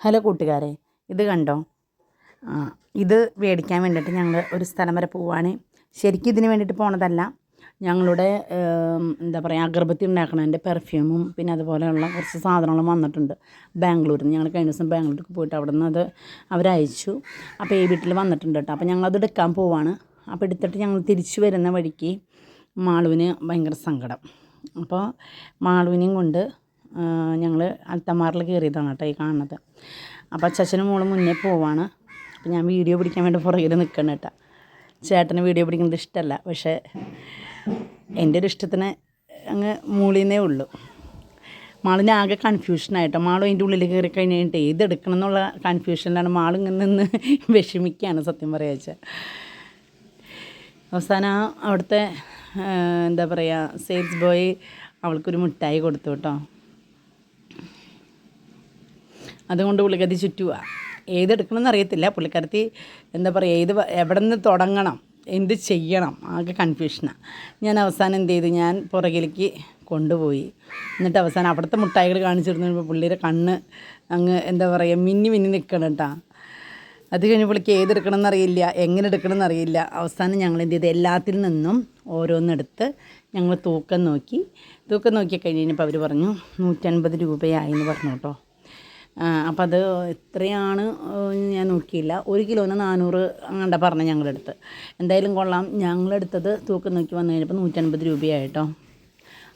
Hello കൂട്ടുകാരെ ഇത് കണ്ടോ? ഇത് മേടിക്കാൻ വേണ്ടിയിട്ട് ഞങ്ങൾ ഒരു സ്ഥലം വരെ പോവുകയാണ് ശരിക്കും ഇതിന് വേണ്ടിയിട്ട് പോണതല്ല ഞങ്ങളുടെ എന്താ പറയുക അഗർബത്തി ഉണ്ടാക്കണതിന്റെ പെർഫ്യൂമും പിന്നെ അതുപോലെയുള്ള കുറച്ച് സാധനങ്ങളും വന്നിട്ടുണ്ട് ബാംഗ്ലൂരിൽ നിന്ന്. ഞങ്ങൾ കഴിഞ്ഞ ദിവസം ബാംഗ്ലൂർക്ക് പോയിട്ട് അവിടെ നിന്ന് അത് അവരയച്ചു അപ്പോൾ ഈ വീട്ടിൽ വന്നിട്ടുണ്ട് കേട്ടോ. അപ്പോൾ ഞങ്ങളത് എടുക്കാൻ പോവാണ്. അപ്പോൾ എടുത്തിട്ട് ഞങ്ങൾ തിരിച്ചു വരുന്ന വഴിക്ക് മാളുവിന് ഭയങ്കര സങ്കടം. അപ്പോൾ മാളുവിനെയും കൊണ്ട് ഞങ്ങൾ അൽത്തമാറിൽ കയറിയതാണ് കേട്ടോ ഈ കാണുന്നത്. അപ്പോൾ അച്ഛനും മോളും മുന്നേ പോവാണ്. അപ്പോൾ ഞാൻ വീഡിയോ പിടിക്കാൻ വേണ്ടി പുറകിൽ നിൽക്കണം കേട്ടോ. ചേട്ടന് വീഡിയോ പിടിക്കുന്നത് ഇഷ്ടമല്ല പക്ഷേ എന്റെ ഒരു ഇഷ്ടത്തിന് അങ്ങ് മൂളിന്നേ ഉള്ളൂ. മാളിന് ആകെ കൺഫ്യൂഷനായിട്ടോ മാളും അതിന്റെ ഉള്ളിൽ കയറി കഴിഞ്ഞിട്ട് ഏതെടുക്കണം എന്നുള്ള കൺഫ്യൂഷനിലാണ് മാളും ഇങ്ങനെ നിന്ന് വിഷമിക്കുകയാണ് സത്യം പറയുക വെച്ചാൽ അവസാനം അവിടുത്തെ എന്താ പറയുക സെയിൽസ് ബോയ് അവൾക്കൊരു മിഠായി കൊടുത്തു കേട്ടോ. അതുകൊണ്ട് പുള്ളിക്കത്തി ചുറ്റുക ഏതെടുക്കണമെന്ന് അറിയത്തില്ല പുള്ളിക്കാരത്തി എന്താ പറയുക ഏത് എവിടെ നിന്ന് തുടങ്ങണം എന്ത് ചെയ്യണം ആകെ കൺഫ്യൂഷനാണ് ഞാൻ അവസാനം എന്ത് ചെയ്തു? ഞാൻ പുറകിലേക്ക് കൊണ്ടുപോയി. എന്നിട്ട് അവസാനം അവിടുത്തെ മുട്ടായികൾ കാണിച്ചിരുന്നപ്പോൾ പുള്ളിയുടെ കണ്ണ് അങ്ങ് എന്താ പറയുക മിന്നി മിന്നി നിൽക്കണം കേട്ടോ അത് കഴിഞ്ഞ് പുള്ളിക്ക് ഏതെടുക്കണം അറിയില്ല എങ്ങനെ എടുക്കണമെന്ന് അറിയില്ല അവസാനം ഞങ്ങൾ എന്ത് ചെയ്തു? എല്ലാത്തിൽ നിന്നും ഓരോന്നെടുത്ത് ഞങ്ങൾ തൂക്കം നോക്കി. തൂക്കം നോക്കി കഴിഞ്ഞപ്പോൾ അവർ പറഞ്ഞു നൂറ്റൻപത് രൂപയായി എന്ന് പറഞ്ഞു കേട്ടോ. അപ്പം അത് എത്രയാണ് ഞാൻ നോക്കിയില്ല. ഒരു കിലോന് നാനൂറ് അങ്ങണ്ട പറഞ്ഞ ഞങ്ങളെടുത്ത്. എന്തായാലും കൊള്ളാം. ഞങ്ങളെടുത്തത് തൂക്കം നോക്കി വന്നു കഴിഞ്ഞപ്പോൾ നൂറ്റൻപത് രൂപയായിട്ടോ.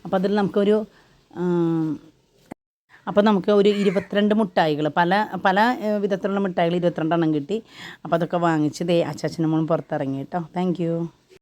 അപ്പോൾ അതിൽ നമുക്കൊരു അപ്പോൾ നമുക്ക് ഒരു ഇരുപത്തിരണ്ട് മുട്ടായികൾ പല പല വിധത്തിലുള്ള മിഠായികൾ ഇരുപത്തിരണ്ടെണ്ണം കിട്ടി. അപ്പോൾ അതൊക്കെ വാങ്ങിച്ച് ദേ അച്ചാച്ചനും മോളും പുറത്തിറങ്ങി കേട്ടോ. താങ്ക്